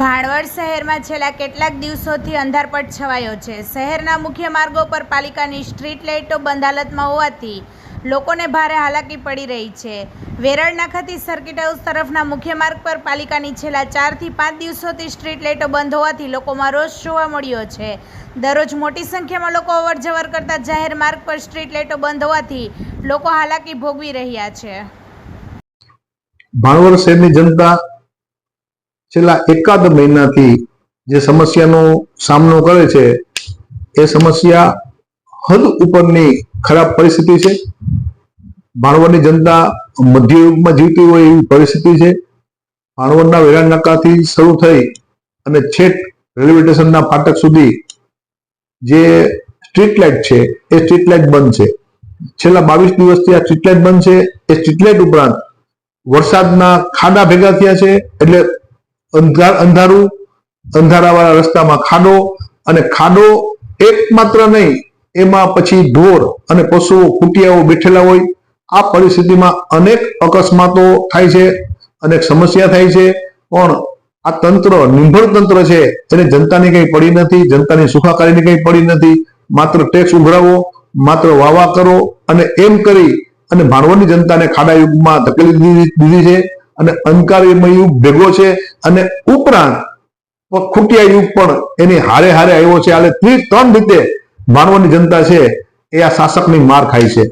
ભાણવડ શહેરમાં છેલ્લા કેટલાક દિવસોથી અંધારપટ છવાયો છે. શહેરના મુખ્ય માર્ગો પર પાલિકાની સ્ટ્રીટ લાઇટો બંધ હાલતમાં હોવાથી લોકોને ભારે હાલાકી પડી રહી છે. વેરળ નાખાથી સર્કિટ હાઉસ તરફના મુખ્ય માર્ગ પર પાલિકાની છેલ્લા ચારથી પાંચ દિવસોથી સ્ટ્રીટ લાઇટો બંધ હોવાથી લોકોમાં રોષ જોવા મળ્યો છે. દરરોજ મોટી સંખ્યામાં લોકો અવરજવર કરતા જાહેર માર્ગ પર સ્ટ્રીટ લાઇટો બંધ હોવાથી લોકો હાલાકી ભોગવી રહ્યા છે. ભાણવડ શહેરની જનતા છેલ્લા એકાદ મહિનાથી જે સમસ્યાનો સામનો કરે છે, એ સમસ્યા હદ ઉપરની ખરાબ પરિસ્થિતિ છે. ભાણવડની જનતા મધ્યયુગમાં જીવતી હોય એવી પરિસ્થિતિ છે. ભાણવડના વેરાણ નાકાથી શરૂ થઈ અને છેક રેલવે સ્ટેશનના ફાટક સુધી જે સ્ટ્રીટ લાઇટ છે, એ સ્ટ્રીટ લાઇટ બંધ છે. છેલ્લા બાવીસ દિવસથી આ સ્ટ્રીટ લાઇટ બંધ છે. એ સ્ટ્રીટ લાઇટ ઉપરાંત વરસાદના ખાડા ભેગા થયા છે, એટલે અંધાર અંધારું, અંધારાવાળા રસ્તામાં ખાડો અને ખાડો એકમાત્ર નહીં, એમાં પછી ઢોર અને પશુઓ કુટિયાઓ બેઠેલા હોય. આ પરિસ્થિતિમાં અનેક અકસ્માતો થાય છે, અનેક સમસ્યા થાય છે, પણ આ તંત્ર, નિર્ભર તંત્ર છે, એને જનતાની કંઈ પડી નથી, જનતાની સુખાકારીની કંઈ પડી નથી. માત્ર ટેક્સ ઉઘરાવો, માત્ર વાવા કરો અને એમ કરી અને ભાણવડની જનતાને ખાડા યુગમાં ધકેલી દીધી છે. અને અંધકારમય યુગ ભેગો છે અને ઉપરાંત ખૂટિયા યુગ પણ એની હારે હારે આવ્યો છે. એટલે ત્રી ત્રણ રીતે માનવની જનતા છે એ આ શાસકની માર ખાય છે.